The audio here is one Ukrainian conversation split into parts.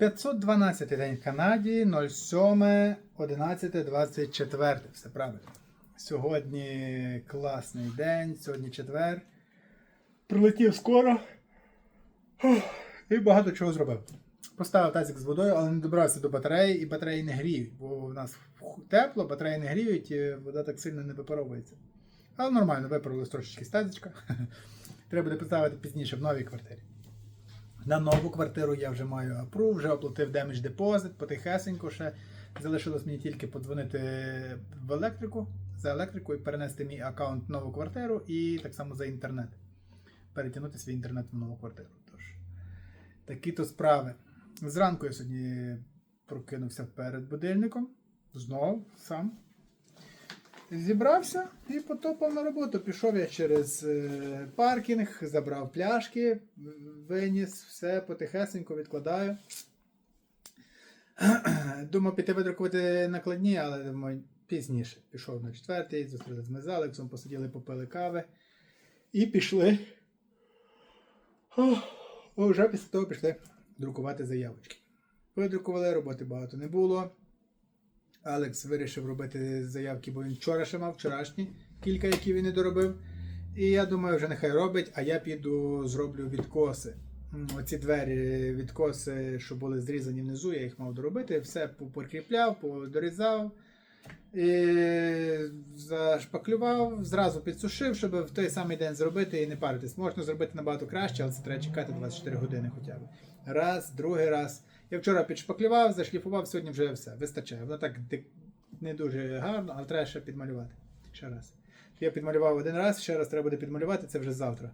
512 день в Канаді, 07, 11, 24. Все правильно. Сьогодні класний день, сьогодні четвер. Прилетів скоро. І багато чого зробив. Поставив тазик з водою, але не добрався до батареї, і батареї не гріють, бо в нас тепло, батареї не гріють, і вода так сильно не випаровується. Але нормально, виправили трошечки з тазичка. Треба буде поставити пізніше в новій квартирі. На нову квартиру я вже маю апру, вже оплатив демедж депозит, потихесенько ще. Залишилось мені тільки подзвонити в електрику за електрику і перенести мій аккаунт в нову квартиру і так само за інтернет. Перетягнути свій інтернет в нову квартиру. Тож, такі то справи. Зранку я сьогодні прокинувся перед будильником. Знову сам. Зібрався і потопав на роботу. Пішов я через е, паркінг, забрав пляшки, виніс, все потихесенько відкладаю. Думав піти видрукувати накладні, але думаю, пізніше. Пішов на четвертий, зустрілися ми з Алексом, посиділи, попили кави і пішли. О, вже після того пішли друкувати заявочки. Видрукували, роботи багато не було. Алекс вирішив робити заявки, бо він вчора ще мав, вчорашні, кілька, які він не доробив. І я думаю, вже нехай робить, а я піду зроблю відкоси. Оці двері відкоси, що були зрізані внизу, я їх мав доробити. Все покріпляв, подорізав, і зашпаклював, зразу підсушив, щоб в той самий день зробити і не паритись. Можна зробити набагато краще, але це треба чекати 24 години хоча б. Раз, другий раз. Я вчора підшпаклював, зашліфував, сьогодні вже все. Вистачає. Воно так не дуже гарно, але треба ще підмалювати. Ще раз. Я підмалював один раз, ще раз треба буде підмалювати, це вже завтра.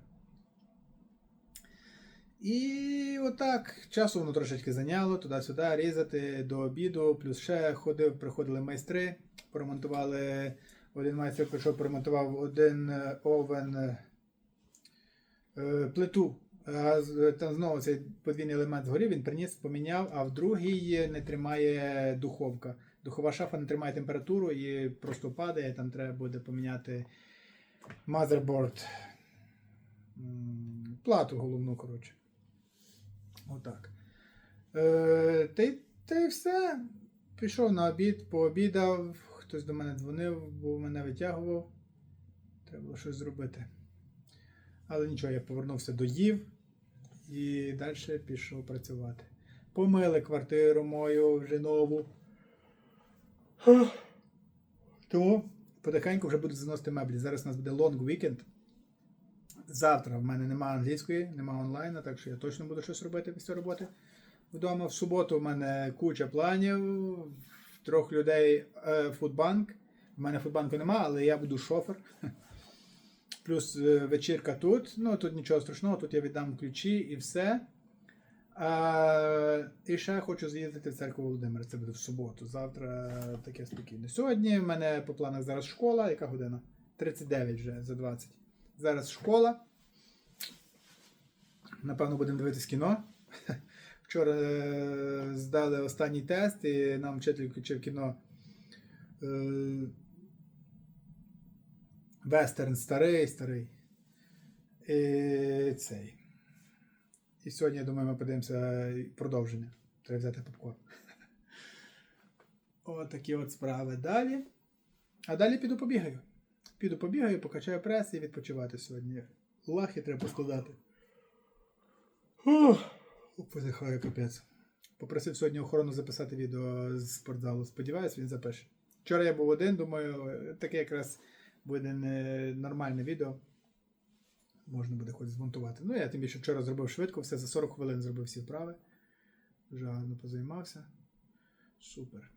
І отак, часу воно трошечки зайняло, туди-сюди, різати до обіду, плюс ще ходив, приходили майстри, поремонтували. Один майстер прийшов, поремонтував один е, овен е, плиту. А з- там знову цей подвійний елемент згорів, він приніс, поміняв, а в другій не тримає духовка. Духова шафа не тримає температуру і просто падає, там треба буде поміняти motherboard. М, Плату головну, коротше. Отак. Е, та й все. Пішов на обід, пообідав, хтось до мене дзвонив, бо мене витягував. Треба було щось зробити. Але нічого, я повернувся до їв і далі пішов працювати. Помили квартиру мою вже нову. Тому потихеньку вже буду заносити меблі. Зараз у нас буде long weekend. Завтра в мене немає англійської, немає онлайну, так що я точно буду щось робити після роботи. Вдома в суботу в мене куча планів, трьох людей е, фудбанк. У мене фудбанку немає, але я буду шофер. Плюс е, вечірка тут. Ну тут нічого страшного, тут я віддам ключі і все. А, і ще хочу з'їздити в церкву Володимира. Це буде в суботу. Завтра таке спокійне. Сьогодні в мене по планах зараз школа. Яка година? 39 вже за 20. Зараз школа. Напевно, будемо дивитись кіно. Вчора е, здали останній тест, і нам вчитель включив кіно. Вестерн старий, старий. І цей. І сьогодні, я думаю, ми подивимося продовження. Треба взяти попкорн. От такі от справи далі. А далі піду побігаю. Піду побігаю, покачаю прес і відпочивати сьогодні. Лахи треба поскладати. Позихаю капець. Попросив сьогодні охорону записати відео з спортзалу. Сподіваюсь, він запише. Вчора я був один, думаю, таке якраз буде не нормальне відео. Можна буде хоч змонтувати. Ну, я тим більше вчора зробив швидко, все за 40 хвилин зробив всі вправи. Дуже гарно позаймався. Супер.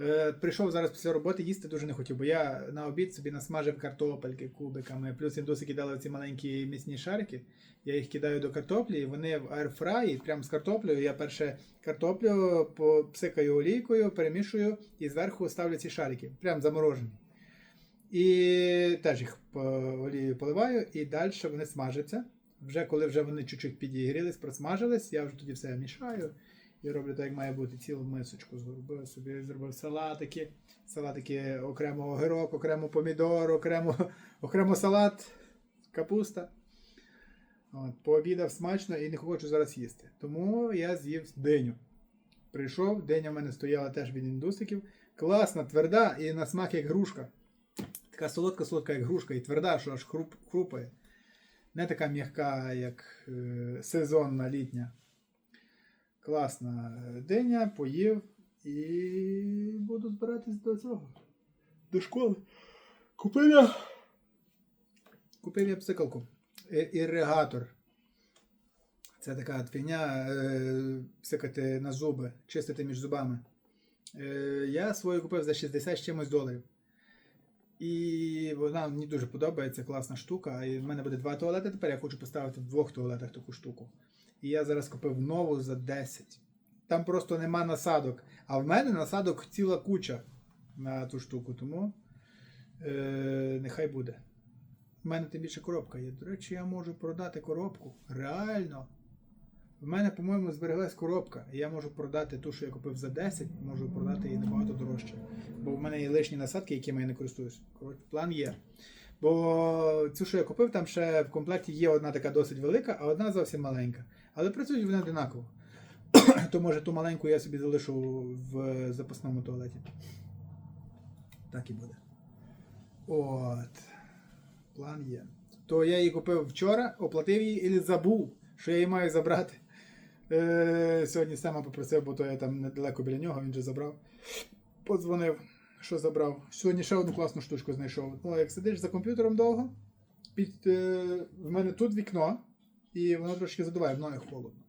Е, прийшов зараз після роботи, їсти дуже не хотів, бо я на обід собі насмажив картопельки кубиками, плюс індуси кидали ці маленькі м'ясні шарики. Я їх кидаю до картоплі, і вони в аерфраї, прямо з картоплею. Я перше картоплю попсикаю олійкою, перемішую і зверху ставлю ці шарики, прям заморожені. І теж їх олією поливаю, і далі вони смажаться. Вже коли вже вони чуть-чуть підігрілись, просмажились, я вже тоді все мішаю і роблю так, як має бути цілу мисочку. Зробив собі, зробив салатики, салатики окремо огірок, окремо помідор, окремо, окремо салат, капуста. От, пообідав смачно і не хочу зараз їсти. Тому я з'їв диню. Прийшов, диня в мене стояла теж від індусиків. Класна, тверда і на смак як грушка. Така солодка-солодка, як грушка, і тверда, що аж хруп, хрупає. Не така м'яка, як е, сезонна літня. Класна диня, поїв і буду збиратись до цього. До школи. Купив я. Купив я псикалку. Іригатор. Це така от фігня е, псикати на зуби, чистити між зубами. Е, я свою купив за 60 з чимось доларів. І вона мені дуже подобається, класна штука. І в мене буде два туалети. Тепер я хочу поставити в двох туалетах таку штуку. І я зараз купив нову за 10. Там просто нема насадок. А в мене насадок ціла куча на ту штуку, тому е, нехай буде. У мене тим більше коробка є. До речі, я можу продати коробку. Реально. В мене, по-моєму, збереглась коробка. Я можу продати ту, що я купив за 10, можу продати її набагато дорожче. Бо в мене є лишні насадки, якими я не користуюсь. Коротше, план є. Бо цю, що я купив, там ще в комплекті є одна така досить велика, а одна зовсім маленька. Але працюють вони одинаково. То може ту маленьку я собі залишу в запасному туалеті. Так і буде. От. План є. То я її купив вчора, оплатив її і забув, що я її маю забрати. Е, сьогодні Сема попросив, бо то я там недалеко біля нього, він же забрав. Подзвонив, що забрав. Сьогодні ще одну класну штучку знайшов. Ну, як сидиш за комп'ютером довго, під, е, в мене тут вікно, і воно трошки задуває, ноги холодно.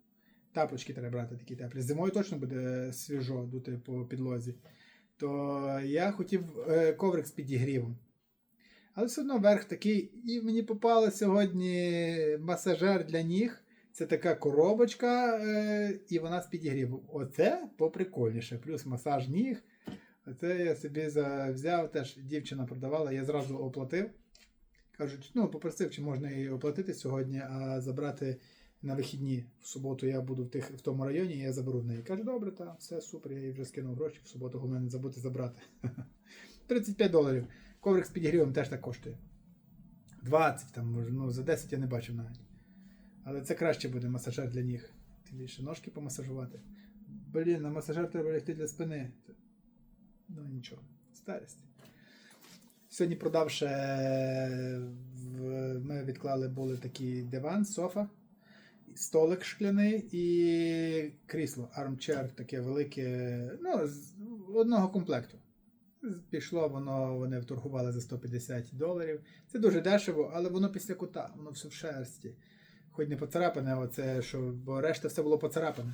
Тапочки треба брати такі теплі. Зимою точно буде свіжо дути по підлозі. То я хотів е, коврик з підігрівом. Але все одно верх такий. І мені попало сьогодні масажер для ніг. Це така коробочка, е, і вона з підігрівом. Оце поприкольніше. Плюс масаж ніг. Оце я собі взяв, теж дівчина продавала, я зразу оплатив. Кажуть, ну, попросив, чи можна її оплатити сьогодні, а забрати на вихідні. В суботу я буду в, тих, в тому районі, і я заберу в неї. Каже, добре, так, все супер, я їй вже скинув гроші, в суботу головне не забути забрати. 35 доларів. Коврик з підігрівом теж так коштує. 20 там, ну за 10 я не бачив навіть. Але це краще буде масажер для ніг. Більше ножки помасажувати. Блін, на масажер треба лягти для спини. Ну нічого, старість. Сьогодні продавши, ми відклали були такий диван, софа, столик шкляний і крісло, армчер таке велике, ну, з одного комплекту. Пішло воно, вони вторгували за 150 доларів. Це дуже дешево, але воно після кута, воно все в шерсті. Хоч не поцарапане, оце, що, бо решта все було поцарапане.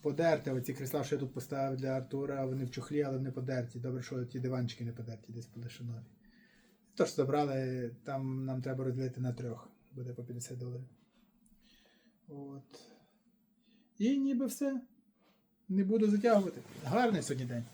Подерте, оці крісла, що я тут поставив для Артура, вони в чохлі, але не подерті. Добре, що ті диванчики не подерті, десь були ще нові. Тож забрали, там нам треба розділити на трьох. Буде по 50 доларів. От. І ніби все. Не буду затягувати. Гарний сьогодні день.